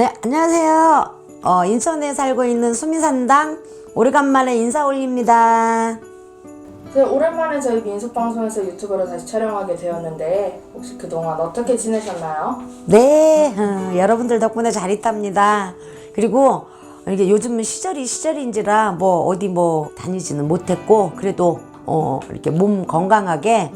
네, 안녕하세요. 어, 인천에 살고 있는 수미산당 오래간만에 인사 올립니다. 네, 오랜만에 저희 민속방송에서 유튜브로 다시 촬영하게 되었는데 혹시 그동안 어떻게 지내셨나요? 네, 어, 여러분들 덕분에 잘 있답니다. 그리고 이게 요즘은 시절이 시절인지라 뭐 어디 뭐 다니지는 못했고 그래도 어, 이렇게 몸 건강하게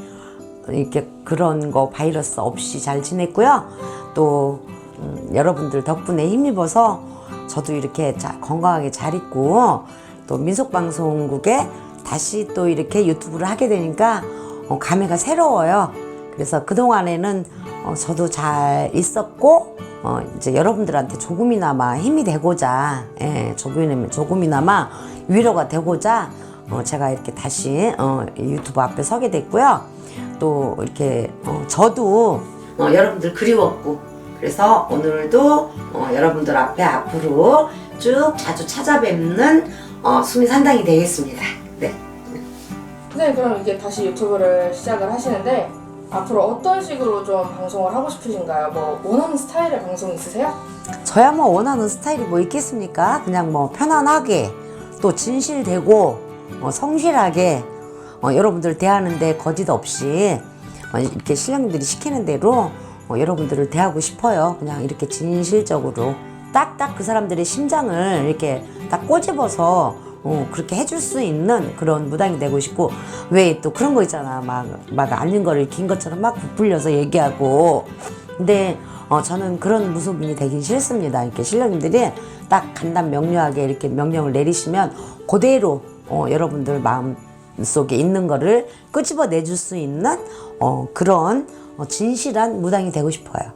이렇게 그런 거 바이러스 없이 잘 지냈고요. 또 음, 여러분들 덕분에 힘입어서 저도 이렇게 자, 건강하게 잘 있고 또 민속방송국에 다시 또 이렇게 유튜브를 하게 되니까 어, 감회가 새로워요. 그래서 그동안에는 어, 저도 잘 있었고 어, 이제 여러분들한테 조금이나마 힘이 되고자 예, 조금이나마, 조금이나마 위로가 되고자 어, 제가 이렇게 다시 어, 이 유튜브 앞에 서게 됐고요. 또 이렇게 어, 저도 어, 여러분들 그리웠고 그래서 오늘도 어, 여러분들 앞에 앞으로 쭉 자주 찾아뵙는 어, 수미 산당이 되겠습니다. 네. 네, 그럼 이제 다시 유튜브를 시작을 하시는데 앞으로 어떤 식으로 좀 방송을 하고 싶으신가요? 뭐 원하는 스타일의 방송 있으세요? 저야 뭐 원하는 스타일이 뭐 있겠습니까? 그냥 뭐 편안하게 또 진실되고 어, 성실하게 어, 여러분들 대하는데 거짓 없이 어, 이렇게 신령님들이 시키는 대로 어, 여러분들을 대하고 싶어요. 그냥 이렇게 진실적으로 딱딱 그 사람들의 심장을 이렇게 딱 꼬집어서 어, 그렇게 해줄 수 있는 그런 무당이 되고 싶고 왜 또 그런 거 있잖아 막막 아닌 거를 긴 것처럼 막 부풀려서 얘기하고 근데 어, 저는 그런 무속인이 되긴 싫습니다. 이렇게 신령님들이 딱 간단 명료하게 이렇게 명령을 내리시면 그대로 어, 여러분들 마음 속에 있는 거를 끄집어 내줄 수 있는 어, 그런 어, 진실한 무당이 되고 싶어요.